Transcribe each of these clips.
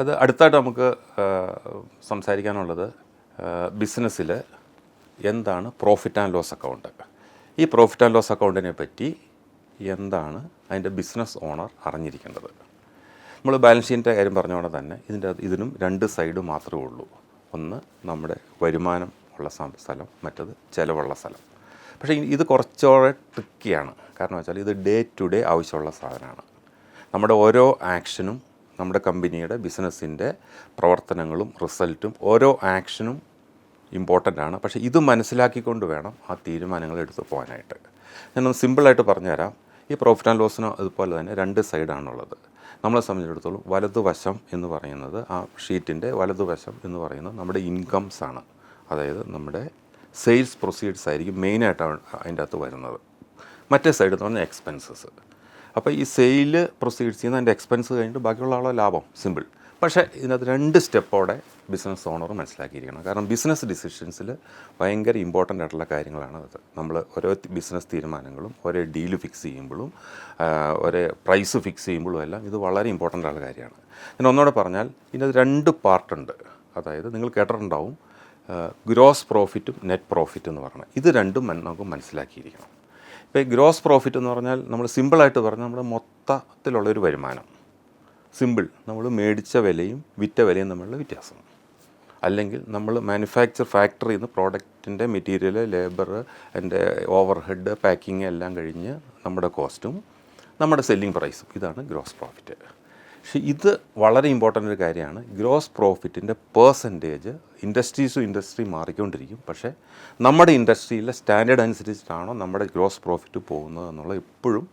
അത് അടുത്തായിട്ട് നമുക്ക് സംസാരിക്കാനുള്ളത് ബിസിനസ്സിൽ എന്താണ് പ്രോഫിറ്റ് ആൻഡ് ലോസ് അക്കൗണ്ട് ഈ പ്രോഫിറ്റ് ആൻഡ് ലോസ് അക്കൗണ്ടിനെ പറ്റി എന്താണ് അതിന്റെ ബിസിനസ് ഓണർ അറിഞ്ഞിരിക്കേണ്ടത്? നമ്മൾ ബാലൻസ് ഷീറ്റിന്റെ കാര്യം പറഞ്ഞ പോലെ തന്നെ ഇതിന്റെ ഇതിനും രണ്ട് സൈഡ് മാത്രമേ ഉള്ളൂ. ഒന്ന് നമ്മുടെ വരുമാനം ഉള്ള സ്ഥലം മറ്റത് ചിലവുള്ള സ്ഥലം. പക്ഷേ ഇത് കുറച്ചോടെ ട്രിക്കിയാണ് കാരണം വെച്ചാൽ ഇത് ഡേ ടു ഡേ ആവശ്യമുള്ള സാധനമാണ്. നമ്മുടെ ഓരോ ആക്ഷനും നമ്മുടെ കമ്പനിയുടെ ബിസിനസ്സിന്റെ പ്രവർത്തനങ്ങളും റിസൾട്ടും ഓരോ ആക്ഷനും ഇമ്പോർട്ടന്റ് ആണ്. പക്ഷേ ഇത് മനസ്സിലാക്കിക്കൊണ്ട് വേണം ആ തീരുമാനങ്ങൾ എടുത്തു പോകാനായിട്ട്. ഞാനൊന്ന് സിമ്പിളായിട്ട് പറഞ്ഞുതരാം. ഈ പ്രോഫിറ്റ് ആൻഡ് ലോസിന് അതുപോലെ തന്നെ രണ്ട് സൈഡാണുള്ളത് നമ്മളെ സംബന്ധിച്ചിടത്തോളം വലതുവശം എന്ന് പറയുന്നത് ആ ഷീറ്റിന്റെ വലതുവശം എന്ന് പറയുന്നത് നമ്മുടെ ഇൻകംസ് ആണ്. അതായത് നമ്മുടെ സെയിൽസ് പ്രൊസീഡ്സ് ആയിരിക്കും മെയിനായിട്ട് അതിന്റെ അകത്ത് വരുന്നത്. മറ്റേ സൈഡ് എന്ന് പറഞ്ഞാൽ എക്സ്പെൻസസ് അപ്പോൾ ഈ സെയിൽ പ്രൊസീഡ്സ് ചെയ്യുന്ന അതിന്റെ എക്സ്പെൻസ് കഴിഞ്ഞിട്ട് ബാക്കിയുള്ള ആളോ ലാഭം സിമ്പിൾ പക്ഷേ ഇതിനകത്ത് രണ്ട് സ്റ്റെപ്പോടെ ബിസിനസ് ഓണർ മനസ്സിലാക്കിയിരിക്കണം. കാരണം ബിസിനസ് ഡിസിഷൻസിൽ ഭയങ്കര ഇമ്പോർട്ടന്റ് ആയിട്ടുള്ള കാര്യങ്ങളാണ് അത്. നമ്മൾ ഓരോ ബിസിനസ് തീരുമാനങ്ങളും ഓരോ ഡീൽ ഫിക്സ് ചെയ്യുമ്പോഴും ഒരേ പ്രൈസ് ഫിക്സ് ചെയ്യുമ്പോഴും എല്ലാം ഇത് വളരെ ഇമ്പോർട്ടന്റ് ആയിട്ടുള്ള കാര്യമാണ്. ഞാൻ ഒന്നുകൂടെ പറഞ്ഞാൽ ഇതിനകത്ത് രണ്ട് പാർട്ടുണ്ട് അതായത് നിങ്ങൾ കേട്ടിട്ടുണ്ടാവും ഗ്രോസ് പ്രോഫിറ്റും നെറ്റ് പ്രോഫിറ്റും എന്ന് പറയുന്നത് ഇത് രണ്ടും നമുക്ക് മനസ്സിലാക്കിയിരിക്കണം. ഇപ്പോൾ ഈ ഗ്രോസ് പ്രോഫിറ്റ് എന്ന് പറഞ്ഞാൽ നമ്മൾ സിമ്പിളായിട്ട് പറഞ്ഞാൽ നമ്മുടെ മൊത്തത്തിലുള്ളൊരു വരുമാനം. സിമ്പിൾ നമ്മൾ മേടിച്ച വിലയും വിറ്റ വിലയും തമ്മിലുള്ള വ്യത്യാസം. അല്ലെങ്കിൽ നമ്മൾ മാനുഫാക്ചർ ഫാക്ടറിയിൽ നിന്ന് പ്രോഡക്റ്റിന്റെ മെറ്റീരിയൽ ലേബർ എന്റെ ഓവർ ഹെഡ് പാക്കിങ് എല്ലാം കഴിഞ്ഞ് നമ്മുടെ കോസ്റ്റും നമ്മുടെ സെല്ലിംഗ് പ്രൈസും ഇതാണ് ഗ്രോസ് പ്രോഫിറ്റ് പക്ഷേ ഇത് വളരെ ഇമ്പോർട്ടന്റ് ഒരു കാര്യമാണ്. ഗ്രോസ് പ്രോഫിറ്റിന്റെ പേഴ്സന്റേജ് ഇൻഡസ്ട്രീസ് ഇൻഡസ്ട്രി മാറിക്കൊണ്ടിരിക്കും. പക്ഷേ നമ്മുടെ ഇൻഡസ്ട്രിയിലെ സ്റ്റാൻഡേർഡ് അനുസരിച്ചിട്ടാണോ നമ്മുടെ ഗ്രോസ് പ്രോഫിറ്റ് പോകുന്നത് എന്നുള്ള എപ്പോഴും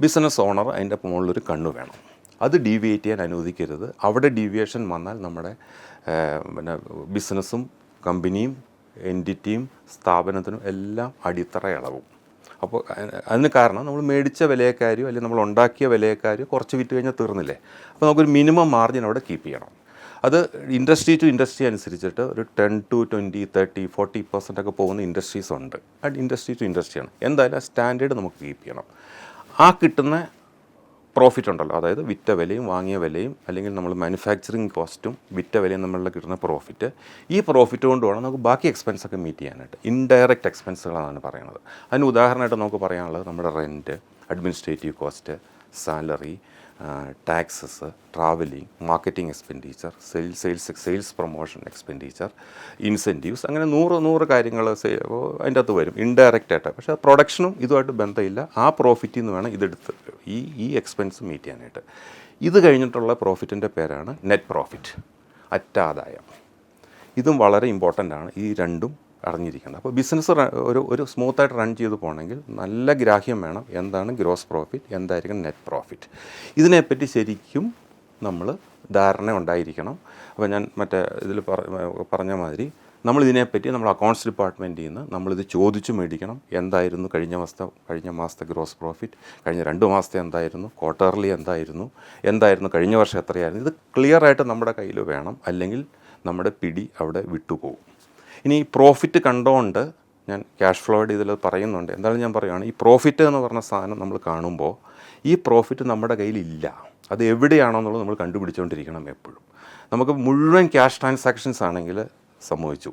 ബിസിനസ് ഓണർ അതിന്റെ മുകളിലൊരു കണ്ണ് വേണം. അത് ഡീവിയേറ്റ് ചെയ്യാൻ അനുവദിക്കരുത്. അവിടെ ഡീവിയേഷൻ വന്നാൽ നമ്മുടെ പിന്നെ ബിസിനസ്സും കമ്പനിയും എന്റിറ്റിയും സ്ഥാപനത്തിനും എല്ലാം അടിത്തറ ഇളവും. അപ്പോൾ അതിന് കാരണം നമ്മൾ മേടിച്ച വിലയേക്കാരും അല്ലെങ്കിൽ നമ്മൾ ഉണ്ടാക്കിയ വിലയേക്കാരും കുറച്ച് വിറ്റ് കഴിഞ്ഞാൽ തീർന്നില്ലേ? അപ്പോൾ നമുക്കൊരു മിനിമം മാർജിൻ അവിടെ കീപ്പ് ചെയ്യണം. അത് ഇൻഡസ്ട്രി ടു ഇൻഡസ്ട്രി അനുസരിച്ചിട്ട് ഒരു ten to twenty thirty forty percent ഒക്കെ പോകുന്ന ഇൻഡസ്ട്രീസ് ഉണ്ട്. അത് ഇൻഡസ്ട്രി ടു ഇൻഡസ്ട്രിയാണ് എന്തായാലും ആ സ്റ്റാൻഡേർഡ് നമുക്ക് കീപ്പ് ചെയ്യണം. ആ കിട്ടുന്ന പ്രോഫിറ്റ് ഉണ്ടല്ലോ. അതായത് വിറ്റ വിലയും വാങ്ങിയ വിലയും അല്ലെങ്കിൽ നമ്മൾ മാനുഫാക്ചറിങ് കോസ്റ്റും വിറ്റ വിലയും തമ്മിലുള്ള കിട്ടുന്ന പ്രോഫിറ്റ് ഈ പ്രോഫിറ്റ് കൊണ്ട് വേണം നമുക്ക് ബാക്കി എക്സ്പെൻസൊക്കെ മീറ്റ് ചെയ്യാനായിട്ട്. ഇൻഡയറക്റ്റ് എക്സ്പെൻസുകളാണ് പറയുന്നത്. അതിന് ഉദാഹരണമായിട്ട് നമുക്ക് പറയാനുള്ളത് നമ്മുടെ rent administrative cost salary taxes travelling marketing expenditure sales sales sales promotion expenditure incentives അങ്ങനെ നൂറ് നൂറ് കാര്യങ്ങൾ അതിന്റെ അകത്ത് വരും. ഇൻഡയറക്റ്റ് ആയിട്ട്. പക്ഷേ പ്രൊഡക്ഷനും ഇതുമായിട്ട് ബന്ധമില്ല. ആ പ്രോഫിറ്റിൽ നിന്ന് വേണം ഇതെടുത്ത് ഈ ഈ എക്സ്പെൻസ് മീറ്റ് ചെയ്യാനായിട്ട്. ഇത് കഴിഞ്ഞിട്ടുള്ള പ്രോഫിറ്റിന്റെ പേരാണ് നെറ്റ് പ്രോഫിറ്റ് അറ്റാദായം. ഇതും വളരെ ഇമ്പോർട്ടന്റ് ആണ്. ഈ രണ്ടും അറിഞ്ഞിരിക്കേണ്ടത് അപ്പോൾ ബിസിനസ് ഒരു ഒരു സ്മൂത്തായിട്ട് റൺ ചെയ്ത് പോകണമെങ്കിൽ നല്ല ഗ്രാഹ്യം വേണം. എന്താണ് ഗ്രോസ് പ്രോഫിറ്റ് എന്തായിരിക്കും നെറ്റ് പ്രോഫിറ്റ് ഇതിനെപ്പറ്റി ശരിക്കും നമ്മൾ ധാരണ ഉണ്ടായിരിക്കണം. അപ്പോൾ ഞാൻ മറ്റേ ഇതിൽ പറഞ്ഞ മാതിരി നമ്മൾ ഇതിനെപ്പറ്റി നമ്മൾ അക്കൗണ്ട്സ് ഡിപ്പാർട്ട്മെന്റിൽ നിന്ന് നമ്മളിത് ചോദിച്ചു മേടിക്കണം. എന്തായിരുന്നു കഴിഞ്ഞ മാസത്തെ കഴിഞ്ഞ മാസത്തെ ഗ്രോസ് പ്രോഫിറ്റ് കഴിഞ്ഞ രണ്ട് മാസത്തെ എന്തായിരുന്നു? ക്വാർട്ടർലി എന്തായിരുന്നു? എന്തായിരുന്നു? കഴിഞ്ഞ വർഷം എത്രയായിരുന്നു? ഇത് ക്ലിയർ ആയിട്ട് നമ്മുടെ കയ്യിൽ വേണം. അല്ലെങ്കിൽ നമ്മുടെ പിടി അവിടെ വിട്ടുപോകും. ഇനി ഈ പ്രോഫിറ്റ് കണ്ടുകൊണ്ട് ഞാൻ ക്യാഷ് ഫ്ലോയുടെ ഇതിൽ പറയുന്നുണ്ട്. എന്തായാലും ഞാൻ പറയുകയാണ് ഈ പ്രോഫിറ്റ് എന്ന് പറഞ്ഞ സാധനം നമ്മൾ കാണുമ്പോൾ ഈ പ്രോഫിറ്റ് നമ്മുടെ കയ്യിലില്ല അത് എവിടെയാണോ എന്നുള്ളത് നമ്മൾ കണ്ടുപിടിച്ചുകൊണ്ടിരിക്കണം എപ്പോഴും. നമുക്ക് മുഴുവൻ ക്യാഷ് ട്രാൻസാക്ഷൻസ് ആണെങ്കിൽ സംഭവിച്ചു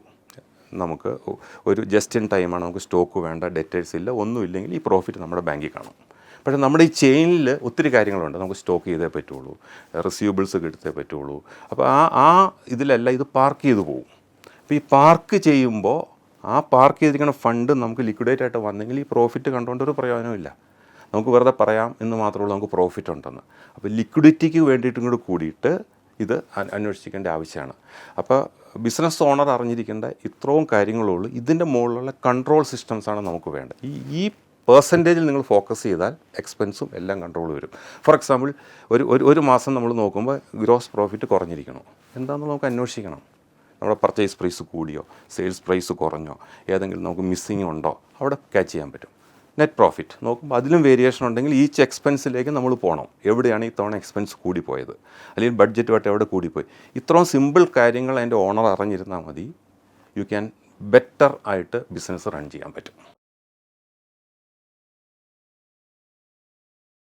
നമുക്ക് ഒരു ജസ്റ്റ് ഇൻ ടൈമാണ് നമുക്ക് സ്റ്റോക്ക് വേണ്ട ഡെറ്റേഴ്സ് ഇല്ല ഒന്നും ഇല്ലെങ്കിൽ ഈ പ്രോഫിറ്റ് നമ്മുടെ ബാങ്കിൽ കാണും. പക്ഷേ നമ്മുടെ ഈ ചെയിനിൽ ഒത്തിരി കാര്യങ്ങളുണ്ട്. നമുക്ക് സ്റ്റോക്ക് ചെയ്തേ പറ്റുള്ളൂ റിസീവബിൾസ് കിട്ടത്തേ പറ്റുള്ളൂ. അപ്പോൾ ആ ആ ഇതിലല്ല ഇത് പാർക്ക് ചെയ്തു പോകും അപ്പോൾ ഈ പാർക്ക് ചെയ്യുമ്പോൾ ആ പാർക്ക് ചെയ്തിരിക്കുന്ന ഫണ്ട് നമുക്ക് ലിക്വിഡേറ്റ് ആയിട്ട് വന്നെങ്കിൽ ഈ പ്രോഫിറ്റ് കണ്ടുകൊണ്ട് ഒരു പ്രയോജനമില്ല നമുക്ക് വെറുതെ പറയാം എന്ന് മാത്രമേ ഉള്ളൂ നമുക്ക് പ്രോഫിറ്റ് ഉണ്ടെന്ന്. അപ്പോൾ ലിക്വിഡിറ്റിക്ക് വേണ്ടിയിട്ടും കൂടി കൂടിയിട്ട് ഇത് അന്വേഷിക്കേണ്ട ആവശ്യമാണ്. അപ്പോൾ ബിസിനസ് ഓണർ അറിഞ്ഞിരിക്കേണ്ട ഇത്രയും കാര്യങ്ങളുള്ളൂ. ഇതിന്റെ മുകളിലുള്ള കൺട്രോൾ സിസ്റ്റംസാണ് നമുക്ക് വേണ്ടത്. ഈ ഈ പേഴ്സന്റേജിൽ നിങ്ങൾ ഫോക്കസ് ചെയ്താൽ എക്സ്പെൻസും എല്ലാം കൺട്രോൾ വരും. ഫോർ എക്സാമ്പിൾ ഒരു ഒരു ഒരു മാസം നമ്മൾ നോക്കുമ്പോൾ ഗ്രോസ് പ്രോഫിറ്റ് കുറഞ്ഞിരിക്കണം എന്താണെന്ന് നമുക്ക് അന്വേഷിക്കണം? നമ്മുടെ പർച്ചേസ് പ്രൈസ് കൂടിയോ? സെയിൽസ് പ്രൈസ് കുറഞ്ഞോ? ഏതെങ്കിലും നമുക്ക് മിസ്സിങ് ഉണ്ടോ? അവിടെ ക്യാച്ച് ചെയ്യാൻ പറ്റും. നെറ്റ് പ്രോഫിറ്റ് നോക്കുമ്പോൾ അതിലും വേരിയേഷൻ ഉണ്ടെങ്കിൽ ഈച്ച് എക്സ്പെൻസിലേക്ക് നമ്മൾ പോകണം എവിടെയാണ് ഈ തവണ എക്സ്പെൻസ് കൂടിപ്പോയത്? അല്ലെങ്കിൽ ബഡ്ജറ്റുമായിട്ട് എവിടെ കൂടിപ്പോയി? ഇത്രയും സിമ്പിൾ കാര്യങ്ങൾ അതിന്റെ ഓണർ അറിഞ്ഞിരുന്നാൽ മതി. യു ക്യാൻ ബെറ്റർ ആയിട്ട് ബിസിനസ് റൺ ചെയ്യാൻ പറ്റും.